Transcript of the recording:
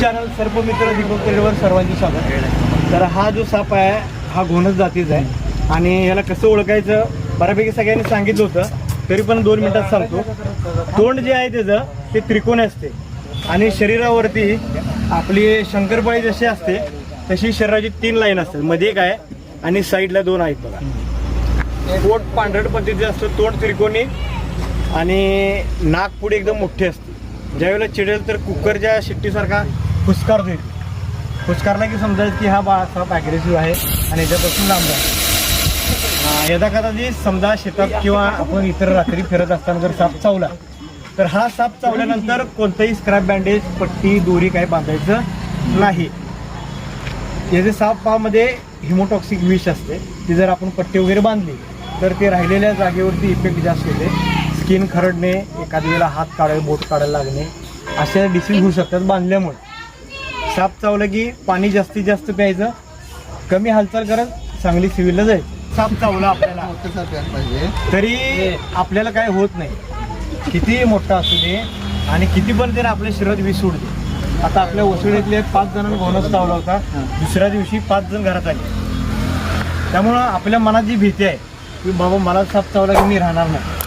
Channel सर्पमित्र Deepak करेवर सर्वांची स्वागत. तर हा जो साप आहे हा घोणच जातीचा आहे. आणि याला कसं ओळखायचं बऱ्यापैकी सगळ्यांनी सांगितलं होतं तरी पण दोन मिनिटात सांगतो. तोंड जे आहे त्याचं ते त्रिकोण असते. आणि शरीरावरती आपली शंकरपाळी जशी असते तशी शरीराची तीन लाईन असतात. मध्ये एक आहे आणि साईडला दोन आहेत बघा. पोट पांढरट पद्धतीचे असतं तोंड त्रिकोणी आणि नाक पुढे एकदम मोठे असते. ज्यावेळेला चिडेल तर कुकरच्या शिट्टीसारखा फुसकारतो येतो फुसकारला की समजायचं की हा बाळ साप ॲग्रेसिव्ह आहे आणि याच्यापासून लांब आहे. यदा कदाचित समजा शेतात किंवा आपण इतर रात्री फिरत असताना जर साप चावला तर हा साप चावल्यानंतर कोणतंही स्क्रॅप बँडेज पट्टी दोरी काही बांधायचं नाही. याचे सापामध्ये हिमोटॉक्सिक विष असते ती जर आपण पट्टी वगैरे बांधली तर ते राहिलेल्या जागेवरती इफेक्ट जास्त होते स्किन खरडणे एखाद्या वेळेला हात काढायला बोट काढायला लागणे अशा डिसीज होऊ शकतात बांधल्यामुळे. साप चावलं की पाणी जास्तीत जास्त प्यायचं. कमी हालचाल करत चांगली सिव्हिलला जाईल साप चावला आपल्याला. तरी आपल्याला काय होत नाही. किती मोठा असू दे आणि किती पण त्याने आपल्या शरीरात विष सोडते आता आपल्या वसुलीतले पाच जणांना घोणच चावला होता. दुसऱ्या दिवशी पाच जण घरात आले. त्यामुळं आपल्या मनात जी भीती आहे की बाबा मला साप चावला की मी राहणार नाही.